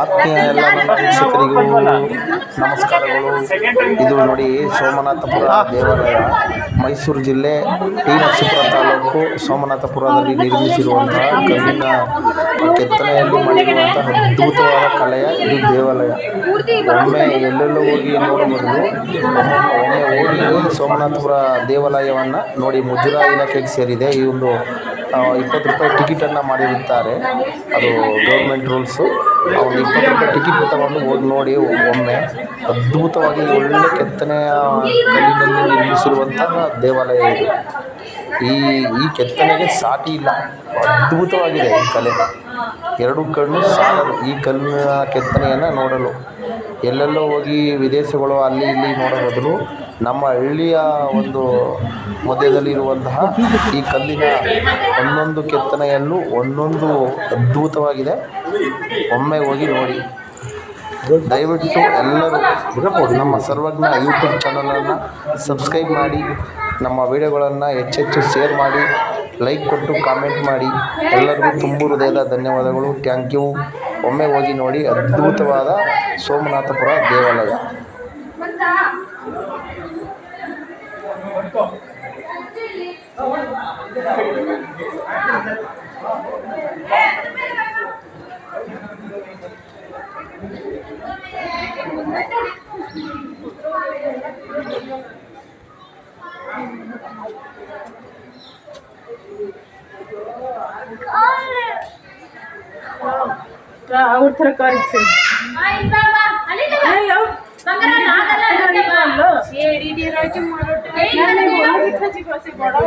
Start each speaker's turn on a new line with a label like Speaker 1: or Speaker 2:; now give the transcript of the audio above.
Speaker 1: ಆತ್ಮೀಯ ಎಲ್ಲ ನನ್ನ ವೀಕ್ಷಕರಿಗೂ ನಮಸ್ಕಾರಗಳು. ಇದು ನೋಡಿ ಸೋಮನಾಥಪುರ ದೇವಾಲಯ. ಮೈಸೂರು ಜಿಲ್ಲೆ ಟಿ ನರಸೀಪುರ ತಾಲೂಕು ಸೋಮನಾಥಪುರದಲ್ಲಿ ನಿರ್ಮಿಸಿರುವಂತಹ ಕಲ್ಲಿನ ಕೆತ್ತನೆಯಲ್ಲಿ ಮಾಡಿರುವಂತಹ ಅದ್ಭುತವಾದ ಕಲೆಯ ಇದು ದೇವಾಲಯ. ಒಮ್ಮೆ ಎಲ್ಲೆಲ್ಲೂ ಹೋಗಿ ನೋಡಬಹುದು. ಒಮ್ಮೆ ಹೋಗಿ ಸೋಮನಾಥಪುರ ದೇವಾಲಯವನ್ನು ನೋಡಿ ಮುಜರಾ ಇಲಾಖೆಗೆ ಸೇರಿದೆ. ಈ ಒಂದು ಇಪ್ಪತ್ತು ರೂಪಾಯಿ ಟಿಕೆಟನ್ನು ಮಾಡಿರುತ್ತಾರೆ. ಅದು ಗೌರ್ಮೆಂಟ್ ರೂಲ್ಸು. ಒಂದು ಇಪ್ಪತ್ತು ರೂಪಾಯಿ ಟಿಕೆಟ್ ತಗೊಂಡು ಹೋಗಿ ನೋಡಿ, ಒಮ್ಮೆ ಅದ್ಭುತವಾಗಿ ಒಳ್ಳೆ ಕೆತ್ತನೆಯ ಕಲ್ಲಿನಲ್ಲಿ ನಿರ್ಮಿಸಿರುವಂತಹ ದೇವಾಲಯ ಇದು. ಈ ಈ ಕೆತ್ತನೆಗೆ ಸಾಟಿ ಇಲ್ಲ. ಅದ್ಭುತವಾಗಿದೆ ಈ ಕಲೆ. ಎರಡು ಕಣ್ಣು ಸಾಲದು. ಈ ಕಲ್ಲಿನ ಕೆತ್ತನೆಯನ್ನು ನೋಡಲು. ಎಲ್ಲೆಲ್ಲೋ ಹೋಗಿ ವಿದೇಶಗಳು ಅಲ್ಲಿ ಇಲ್ಲಿ ನೋಡೋ ಬದಲು ನಮ್ಮ ಹಳ್ಳಿಯ ಒಂದು ಮಧ್ಯದಲ್ಲಿರುವಂತಹ ಈ ಕಲ್ಲಿನ ಒಂದೊಂದು ಕೆತ್ತನೆಯನ್ನು ಒಂದೊಂದು ಅದ್ಭುತವಾಗಿದೆ. ಒಮ್ಮೆ ಹೋಗಿ ನೋಡಿ. ದಯವಿಟ್ಟು ಎಲ್ಲರೂ ನಮ್ಮ ಸರ್ವಜ್ಞ ಯೂಟ್ಯೂಬ್ ಚಾನಲನ್ನು ಸಬ್ಸ್ಕ್ರೈಬ್ ಮಾಡಿ ನಮ್ಮ ವಿಡಿಯೋಗಳನ್ನು ಹೆಚ್ಚೆಚ್ಚು ಶೇರ್ ಮಾಡಿ. ಲೈಕ್ ಕೊಟ್ಟು ಕಾಮೆಂಟ್ ಮಾಡಿ. ಎಲ್ಲರಿಗೂ ತುಂಬು ಹೃದಯದ ಧನ್ಯವಾದಗಳು. ಥ್ಯಾಂಕ್ ಯು ಒಮ್ಮೆ ಹೋಗಿ ನೋಡಿ ಅದ್ಭುತವಾದ ಸೋಮನಾಥಪುರ ದೇವಾಲಯ.
Speaker 2: ಅವ್ರ ಥರ ಕಾರಿತ್ತು గొడవ